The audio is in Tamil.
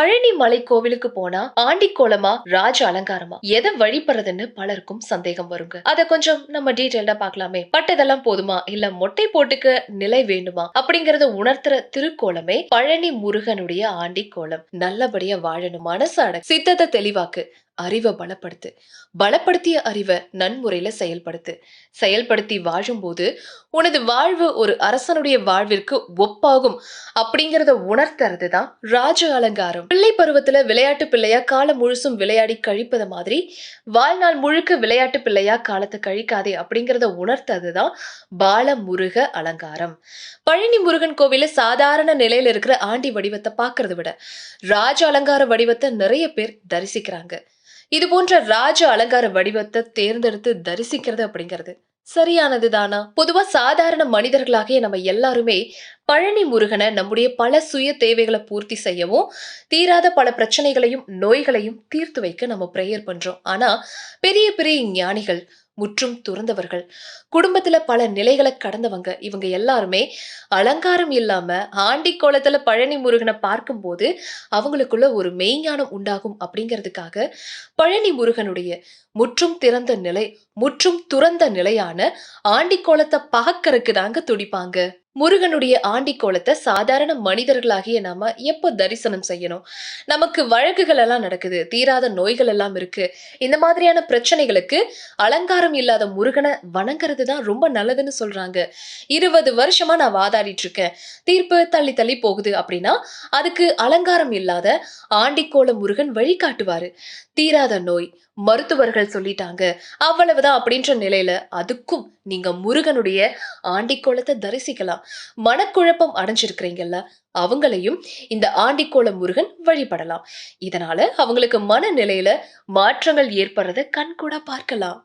பழனி மலை கோவிலுக்கு போனா ஆண்டி கோலமா ராஜ அலங்காரமா? எதை வழிபடுறதுன்னு பலருக்கும் சந்தேகம் வருங்க. அத கொஞ்சம் நம்ம டீடைல்டா பார்க்கலாமே. பட்டதெல்லாம் போதுமா? இல்ல மொட்டை போட்டுக்க நிலை வேண்டுமா? அப்படிங்கறத உணர்த்துற திருக்கோலமே பழனி முருகனுடைய ஆண்டி கோலம் நல்லபடியா வாழணும். மனசு அட சித்தத்தை தெளிவாக்கு. அறிவை பலப்படுத்து. பலப்படுத்திய அறிவை நன்முறையில செயல்படுத்து. செயல்படுத்தி வாழும்போது உனது வாழ்வு ஒரு அரசனுடைய வாழ்விற்கு ஒப்பாகும். அப்படிங்கிறத உணர்த்துறது தான் ராஜ அலங்காரம். பிள்ளை பருவத்துல விளையாட்டு பிள்ளையா காலம் முழுசும் விளையாடி கழிப்பது மாதிரி வாழ்நாள் முழுக்க விளையாட்டு பிள்ளையா காலத்தை கழிக்காதே அப்படிங்கிறத உணர்த்தது தான் பால முருக அலங்காரம். பழனி முருகன் கோவில சாதாரண நிலையில இருக்கிற ஆண்டி வடிவத்தை பார்க்கறத விட ராஜ அலங்கார வடிவத்தை நிறைய பேர் தரிசிக்கிறாங்க. இது போன்ற ராஜ அலங்கார வடிவத்தை தேர்ந்தெடுத்து தரிசிக்கிறது அப்படிங்கிறது. சரியானது தானா பொதுவா சாதாரண மனிதர்களாகிய நம்ம எல்லாருமே பழனி முருகனை நம்முடைய பல சுய தேவைகளை பூர்த்தி செய்யவும் தீராத பல பிரச்சனைகளையும் நோய்களையும் தீர்த்து வைக்க நம்ம ப்ரேயர் பண்றோம். ஆனா பெரிய பெரிய ஞானிகள் முற்றும் துறந்தவர்கள் குடும்பத்துல பல நிலைகளை கடந்தவங்க இவங்க எல்லாருமே அலங்காரம் இல்லாம ஆண்டி கோலத்துல பழனி முருகனை பார்க்கும்போது அவங்களுக்குள்ள ஒரு மெய்ஞானம் உண்டாகும் அப்படிங்கிறதுக்காக பழனி முருகனுடைய முற்றும் திறந்த நிலை முற்றும் துறந்த நிலையான ஆண்டி கோலத்தை பார்க்கறதுக்கு தாங்க துடிப்பாங்க. முருகனுடைய ஆண்டி கோலத்தை சாதாரண மனிதர்களாகிய நாம எப்போ தரிசனம் செய்யணும்? நமக்கு வழக்குகள் எல்லாம் நடக்குது தீராத நோய்கள் எல்லாம் இருக்கு. இந்த மாதிரியான பிரச்சனைகளுக்கு அலங்காரம் இல்லாத முருகனை வணங்குறது தான் ரொம்ப நல்லதுன்னு சொல்றாங்க. இருபது வருஷமா நான் வாதாடிட்டு இருக்கேன். தீர்ப்பு தள்ளி தள்ளி போகுது அப்படின்னா அதுக்கு அலங்காரம் இல்லாத ஆண்டிக்கோல முருகன் வழிகாட்டுவாரு. தீராத நோய் மருத்துவர்கள் சொல்லிட்டாங்க. அவ்வளவுதான் அப்படின்ற நிலையில அதுக்கும் நீங்க முருகனுடைய ஆண்டிக்கோலத்தை தரிசிக்கலாம். மனக்குழப்பம் அடைஞ்சிருக்கிறீங்கல்ல அவங்களையும் இந்த ஆண்டிக்கோள முருகன் வழிபடலாம். இதனால அவங்களுக்கு மனநிலையில மாற்றங்கள் ஏற்படுறத கண்கூட பார்க்கலாம்.